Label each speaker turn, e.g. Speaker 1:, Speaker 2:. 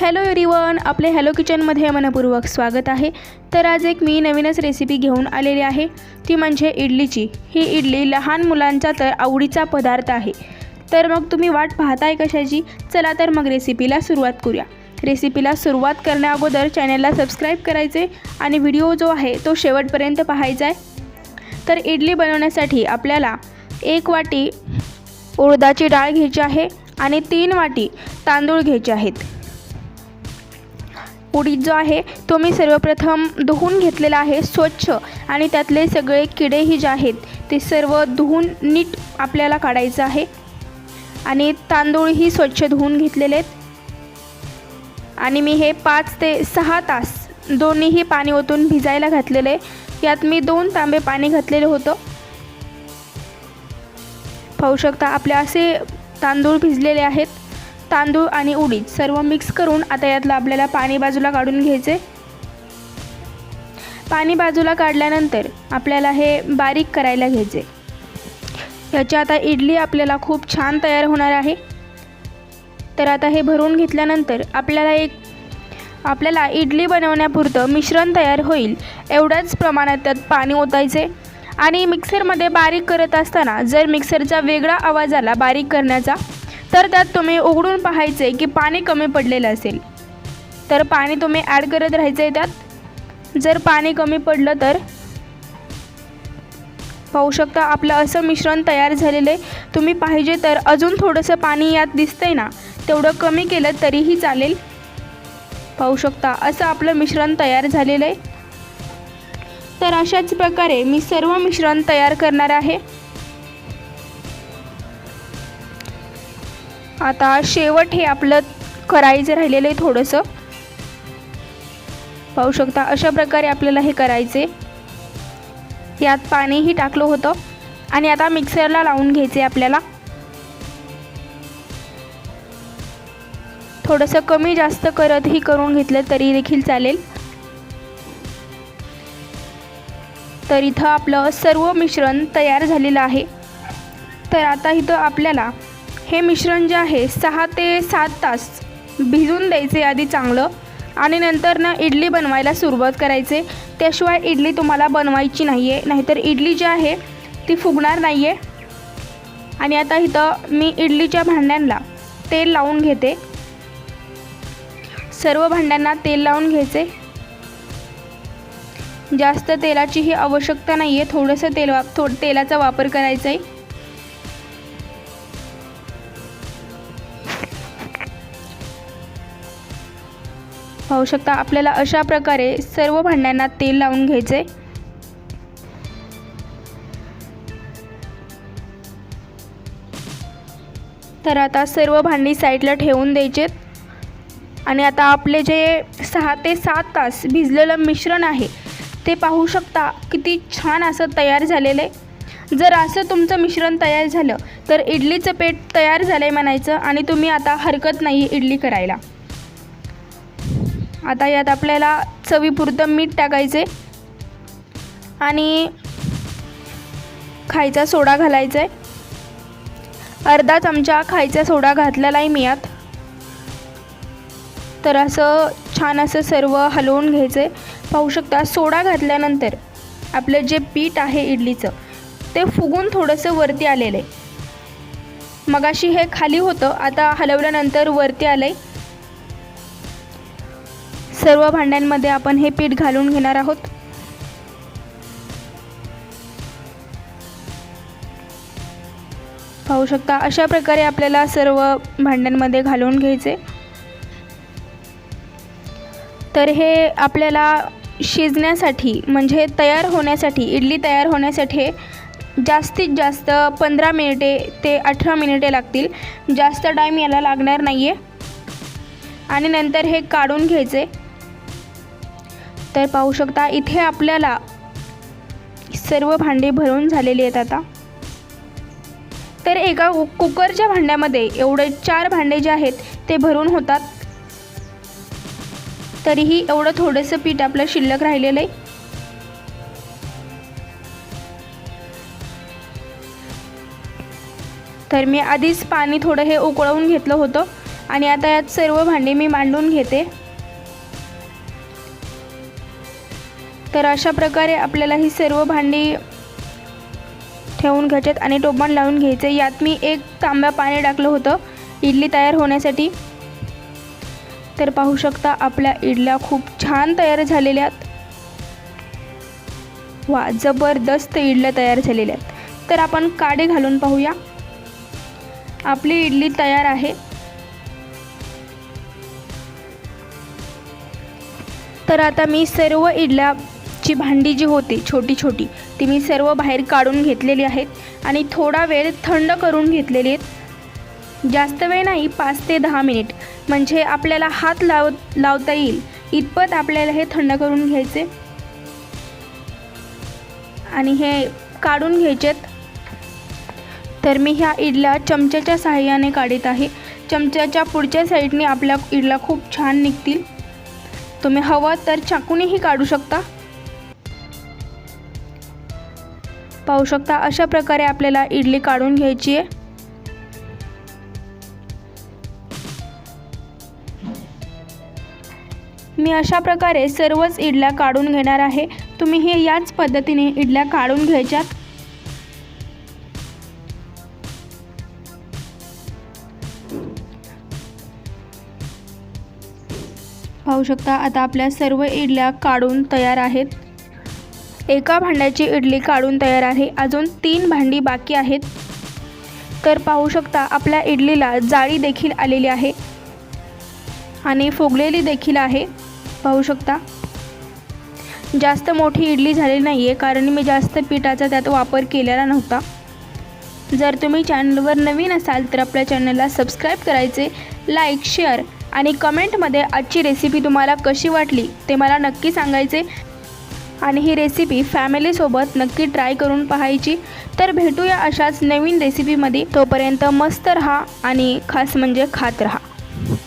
Speaker 1: Hello everyone आपले hello किचनमध्ये मनपूर्वक स्वागत आहे. तर आज एक मी नवीनच रेसिपी घेऊन आलेली आहे. ती म्हणजे इडलीची. ही इडली लहान मुलांचा तर आवडीचा पदार्थ आहे. तर मग तुम्ही वाट पाहताय कशाची? चला तर मग रेसिपीला सुरुवात करूया. रेसिपीला सुरुवात करण्या चॅनलला सबस्क्राईब करायचे आणि व्हिडिओ जो आहे तो शेवटपर्यंत पाहायचा आहे. तर इडली बनवण्यासाठी आपल्याला एक वाटी उडदाची डाळ घ्यायची आहे आणि तीन वाटी तांदूळ घ्यायचे आहेत. उडीद जो आहे तो मी सर्वप्रथम धुवून घेतलेला आहे स्वच्छ. आणि त्यातले सगळे किडेही जे आहेत ते सर्व धुवून नीट आपल्याला काढायचं आहे. आणि तांदूळही स्वच्छ धुवून घेतलेले आहेत. आणि मी हे पाच ते सहा तास दोन्हीही पाणी ओतून भिजायला घातलेले यात मी दोन तांबे पाणी घातलेलं होतं. पाहू शकता आपले असे तांदूळ भिजलेले आहेत. तांदूळ आणि उडीद सर्व मिक्स करून आता यातलं आपल्याला पाणी बाजूला काढून घ्यायचे. पाणी बाजूला काढल्यानंतर आपल्याला हे बारीक करायला घ्यायचे. याची आता इडली आपल्याला खूप छान तयार होणार आहे. तर आता हे भरून घेतल्यानंतर आपल्याला एक आपल्याला इडली बनवण्यापुरतं मिश्रण तयार होईल. एवढ्याच प्रमाणात त्यात पाणी ओतायचे. आणि मिक्सरमध्ये बारीक करत असताना जर मिक्सरचा वेगळा आवाज आला बारीक करण्याचा तर त्यात तुम्ही उघडून पाहायचे की पाणी कमी पडलेलं असेल. तर पाणी तुम्ही ॲड करत राहायचं आहे त्यात. जर पाणी कमी पडलं तर पाहू शकता आपलं असं मिश्रण तयार झालेलं आहे. तुम्ही पाहिजे तर अजून थोडंसं पाणी यात दिसतंय ना तेवढं कमी केलं तरीही चालेल. पाहू शकता असं आपलं मिश्रण तयार झालेलं आहे. तर अशाच प्रकारे मी सर्व मिश्रण तयार करणार आहे. आता शेवट हे आपलं करायचं राहिलेलं आहे थोडंसं. पाहू शकता अशा प्रकारे आपल्याला हे करायचे. यात पाणीही टाकलं होतं. आणि आता मिक्सरला लावून घ्यायचे आपल्याला. थोडंसं कमी जास्त करतही करून घेतलं तरी देखील चालेल. तर इथं आपलं सर्व मिश्रण तयार झालेलं आहे. तर आता इथं आपल्याला हे मिश्रण जे आहे सहा ते सात तास भिजून द्यायचे आधी चांगलं. आणि नंतर ना इडली बनवायला सुरुवात करायचे. त्याशिवाय इडली तुम्हाला बनवायची नाही आहे नाहीतर इडली जी आहे ती फुगणार नाही आहे आणि आता इथं मी इडलीच्या भांड्यांना तेल लावून घेते. सर्व भांड्यांना तेल लावून घ्यायचे. जास्त तेलाचीही आवश्यकता नाही आहे थोडंसं तेल वाप थो तेलाचा वापर करायचा आहे पाहू शकता. आपल्याला अशा प्रकारे सर्व भांड्यांना तेल लावून घ्यायचे. तर आता सर्व भांडी साईडला ठेवून द्यायचेत. आणि आता आपले जे सहा ते सात तास भिजलेलं मिश्रण आहे ते पाहू शकता किती छान असं तयार झालेलं आहे. जर असं तुमचं मिश्रण तयार झालं तर इडलीचं पेट तयार झालं आहे म्हणायचं आणि तुम्ही आता हरकत नाही इडली करायला. आता यात आपल्याला चवीपुरतं मीठ टाकायचे आणि खायचा सोडा घालायचा आहे अर्धा चमचा खायचा सोडा घातलेला आहे मी यात. तर असं छान असं सर्व हलवून घ्यायचं आहे पाहू शकता सोडा घातल्यानंतर आपलं जे पीठ आहे इडलीचं ते फुगून थोडंसं वरती आलेलं आहे. मगाशी हे खाली होतं आता हलवल्यानंतर वरती आलं आहे सर्व भांड्यांमध्ये आपण हे पीठ घालून घेणार आहोत. पाहू शकता अशा प्रकारे आपल्याला सर्व भांड्यांमध्ये घालून घ्यायचे. तर हे आपल्याला शिजण्यासाठी म्हणजे तयार होण्यासाठी इडली तयार होण्यासाठी जास्तीत जास्त पंधरा मिनिटे ते अठरा मिनिटे लागतील. जास्त टाईम याला लागणार नाही आहे आणि नंतर हे काढून घ्यायचे. तर पाहू शकता. इथे आपल्याला सर्व भांडे भरून झालेली आहेत आता. तर एका कुकरच्या भांड्यामध्ये एवढे चार भांडे जे आहेत ते भरून होतात. तरीही एवढं थोडंसं पीठ आपलं शिल्लक राहिलेलं आहे. तर मी आधीच पाणी थोडं हे उकळवून घेतलं होतं. आणि आता यात सर्व भांडी मी मांडून घेते. तर अशा प्रकारे आपल्याला ही सर्व भांडी ठेवून घ्यायच्यात आणि टोपण लावून घ्यायचे. यात मी एक तांब्या पाणी टाकलं होतं इडली तयार होण्यासाठी. तर पाहू शकता आपल्या इडल्या खूप छान तयार झालेल्या आहेत. वा जबरदस्त इडल्या तयार झालेल्या आहेत. तर आपण काडे घालून पाहूया. आपली इडली तयार आहे. तर आता मी सर्व इडल्या इडल्याची भांडी जी होती छोटी छोटी ती मी सर्व बाहेर काढून घेतलेली आहेत आणि थोडा वेळ थंड करून घेतलेली आहेत. जास्त वेळ नाही पाच ते दहा मिनिट. म्हणजे आपल्याला हात लाव लावता येईल. इतपत आपल्याला हे थंड करून घ्यायचे. आणि हे काढून घ्यायचेत तर मी ह्या इडल्या चमच्याच्या सहाय्याने काढत आहे. चमच्याच्या पुढच्या साईडने आपल्या इडल्या खूप छान निघतील. तुम्ही हवं तर चाकूनेही काढू शकता. पाहू शकता अशा प्रकारे आपल्याला इडली काढून घ्यायची आहे. मी अशा प्रकारे सर्वच इडल्या काढून घेणार आहे. तुम्ही हे याच पद्धतीने इडल्या काढून घ्यायच्यात पाहू शकता आता आपल्या सर्व इडल्या काढून तयार आहेत. एका भांड्याची इडली काढून तयार आहे. अजून तीन भांडी बाकी आहेत. तर पाहू शकता आपल्या इडलीला जाळी देखील आलेली आहे. आणि फुगलेली देखील आहे. पाहू शकता. जास्त मोठी इडली झालेली नाही आहे कारण मी जास्त पिठाचा त्यात वापर केलेला नव्हता. जर तुम्ही चॅनलवर नवीन असाल तर आपल्या चॅनलला सबस्क्राईब करायचे लाईक शेअर आणि कमेंटमध्ये आजची रेसिपी तुम्हाला कशी वाटली ते मला नक्की सांगायचे. आणि ही रेसिपी फॅमिलीसोबत नक्की ट्राय करून पाहायची. तर भेटूया अशाच नवीन रेसिपीमध्ये तोपर्यंत मस्त रहा आणि खास म्हणजे खात रहा.